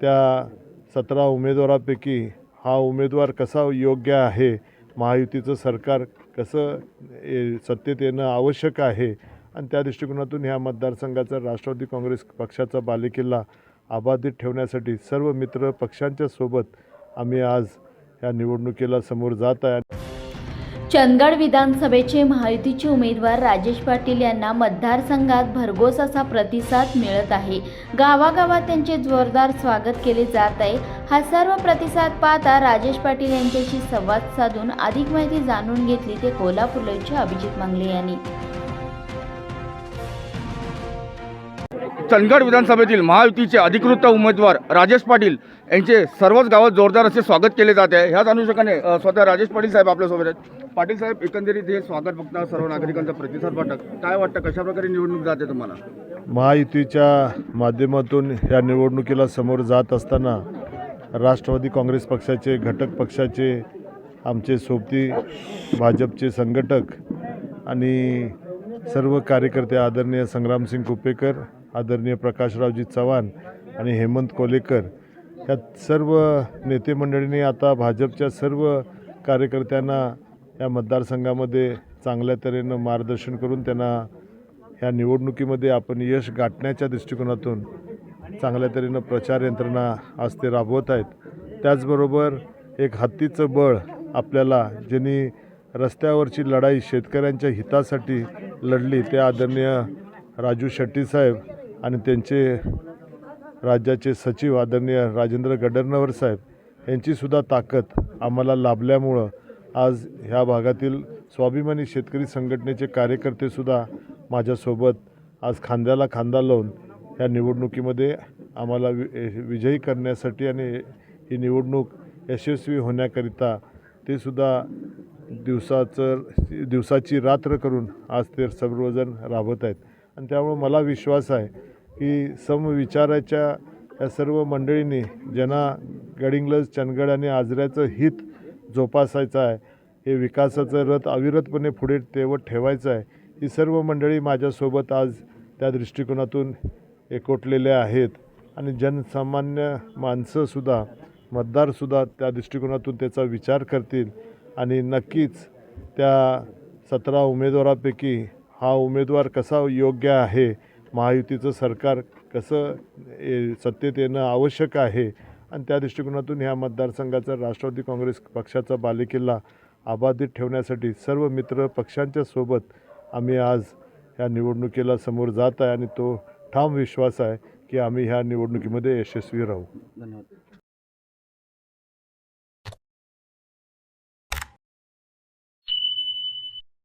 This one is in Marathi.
त्या सतरा उमेदवारापैकी हा उमेदवार कसा योग्य आहे? महायुतीचं सरकार कसं ए, सत्तेत येणं आवश्यक आहे? आणि त्या दृष्टिकोनातून ह्या मतदारसंघाचा राष्ट्रवादी काँग्रेस पक्षाचा बालेकिल्ला अबाधित ठेवण्यासाठी सर्व मित्र पक्षांच्या सोबत आम्ही आज या निवडणुकीला समोर जात आहे. चंदगड विधानसभेचे महायुतीचे उमेदवार राजेश पाटील यांना मतदारसंघात भरघोस असा प्रतिसाद मिळत आहे. गावागावात त्यांचे जोरदार स्वागत केले जात आहे. हा सर्व प्रतिसाद पाहता राजेश पाटील यांच्याशी संवाद साधून अधिक माहिती जाणून घेतली ते कोल्हापूरचे अभिजित मंगले यांनी. चंदगड विधानसभेतील महायुतीचे अधिकृत उमेदवार राजेश पाटील यांचे सर्वच गावात जोरदार असे स्वागत केले जात आहे. ह्याच अनुषंगाने स्वतः राजेश पाटील साहेब आपल्यासोबत आहेत. पाटील साहेब एकंदरीत हे स्वागत बघता सर्व नागरिकांचा प्रतिसाद वाटत काय वाटतं कशाप्रकारे निवडणूक जाते तुम्हाला? महायुतीच्या माध्यमातून या निवडणुकीला समोर जात असताना राष्ट्रवादी काँग्रेस पक्षाचे घटक पक्षाचे आमचे सोबती भाजपचे संघटक आणि सर्व कार्यकर्ते आदरणीय संग्रामसिंग कुपेकर आदरणीय प्रकाशरावजी चव्हाण आणि हेमंत कोलेकर या सर्व नेते मंडळींनी आता भाजपच्या सर्व कार्यकर्त्यांना या मतदारसंघामध्ये चांगल्या तऱ्हेनं मार्गदर्शन करून त्यांना ह्या निवडणुकीमध्ये आपण यश गाठण्याच्या दृष्टिकोनातून चांगल्या तऱ्हेनं प्रचार यंत्रणा आज ते राबवत आहेत. त्याचबरोबर एक हत्तीचं बळ आपल्याला ज्यांनी रस्त्यावरची लढाई शेतकऱ्यांच्या हितासाठी लढली. ते आदरणीय राजू शेट्टी साहेब आणि त्यांचे राज्याचे सचिव आदरणीय राजेंद्र गडरनवर साहेब यांचीसुद्धा ताकद आम्हाला लाभल्यामुळं आज ह्या भागातील स्वाभिमानी शेतकरी संघटनेचे कार्यकर्तेसुद्धा माझ्यासोबत आज खांद्याला खांदा लावून या निवडणुकीमध्ये आम्हाला वि विजयी करण्यासाठी आणि ही निवडणूक यशस्वी होण्याकरिता ते सुद्धा दिवसाचं दिवसाची रात्र करून आज ते सर्वजण राबत आहेत. आणि त्यामुळे मला विश्वास आहे की समविचाराच्या या सर्व मंडळींनी ज्यांना गडिंग्लज चंदगड आणि आजऱ्याचं हित जोपासायचं आहे हे विकासाचं रथ अविरतपणे पुढे तेवत ठेवायचं आहे ही सर्व मंडळी माझ्यासोबत आज त्या दृष्टिकोनातून एकवटलेले आहेत. आणि जनसामान्य माणसंसुद्धा मतदारसुद्धा त्या दृष्टिकोनातून त्याचा विचार करतील. आणि नक्कीच त्या सतरा उमेदवारापैकी हा उमेदवार कसा योग्य आहे महायुतीचं सरकार कसं सत्तेत येणं आवश्यक आहे आणि त्या दृष्टिकोनातून ह्या मतदारसंघाचा राष्ट्रवादी काँग्रेस पक्षाचा बालेकिल्ला अबाधित ठेवण्यासाठी सर्व मित्र पक्षांच्या सोबत आम्ही आज ह्या निवडणुकीला समोर जात आहे आणि तो ठाम विश्वास आहे की आम्ही ह्या निवडणुकीमध्ये यशस्वी राहू. धन्यवाद.